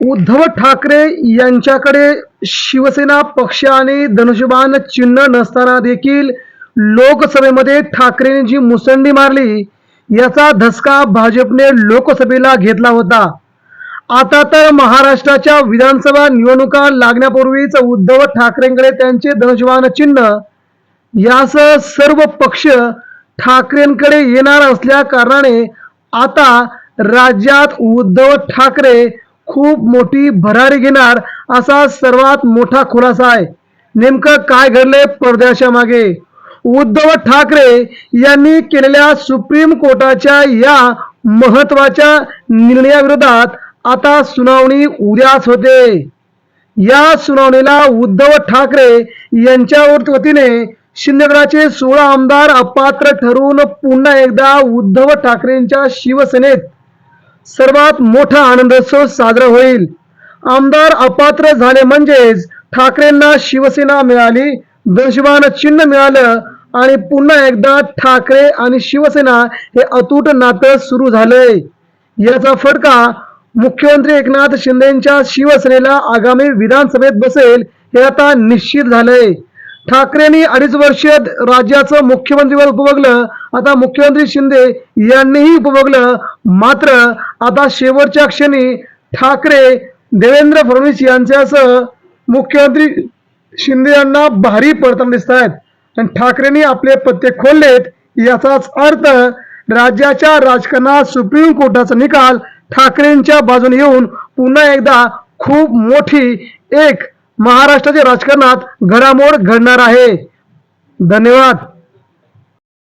उद्धव ठाकरे यांच्याकडे शिवसेना पक्ष आणि धनुष्यबाण चिन्ह नसताना देखील लोकसभेमध्ये ठाकरेंनी जी मुसंडी मारली याचा धसका भाजपने लोकसभेला घेतला होता. आता तर महाराष्ट्राच्या विधानसभा निवडणुका लागण्यापूर्वीच उद्धव ठाकरेंकडे त्यांचे धनुष्यबाण चिन्ह यासह सर्व पक्ष ठाकरेंकडे येणार असल्या कारणाने आता राज्यात उद्धव ठाकरे खूप मोठी भरारी घेणार असा सर्वात मोठा खुलासा आहे. नेमकं काय घडले पडद्याच्या मागे? उद्धव ठाकरे यांनी केलेल्या सुप्रीम कोर्टाच्या या महत्त्वाच्या निर्णयाविरोधात आता सुनावणी उद्याच होते. या सुनावणीला उद्धव ठाकरे यांच्या वतीने शिंदेगडाचे सोळा आमदार अपात्र ठरवून पुन्हा एकदा उद्धव ठाकरेंच्या शिवसेनेत सर्वात मोठा आनंदोत्सव साजरा होईल. आमदार अपात्र झाले म्हणजेच ठाकरेंना शिवसेना मिळाली दशवान चिन्ह मिळालं आणि पुन्हा एकदा ठाकरे आणि शिवसेना हे अतूट नातं सुरू झालंय. याचा फटका मुख्यमंत्री एकनाथ शिंदेच्या शिवसेनेला आगामी विधानसभेत बसेल हे आता निश्चित झालंय. ठाकरेंनी अडीच वर्ष राज्याचं मुख्यमंत्रीपद उपभोगलं आता मुख्यमंत्री शिंदे यांनीही उपभोगलं मात्र आता शेवटच्या क्षणी ठाकरे देवेंद्र फडणवीस यांच्यासह मुख्यमंत्री शिंदे यांना भारी पडताना दिसत आहेत. आणि ठाकरेंनी आपले पत्ते खोललेत याचाच अर्थ राज्याच्या राजकारणात सुप्रीम कोर्टाचा निकाल ठाकरेंच्या बाजूने येऊन पुन्हा एकदा खूप मोठी एक महाराष्ट्राच्या राजकारणात घडामोड घडणार आहे. धन्यवाद.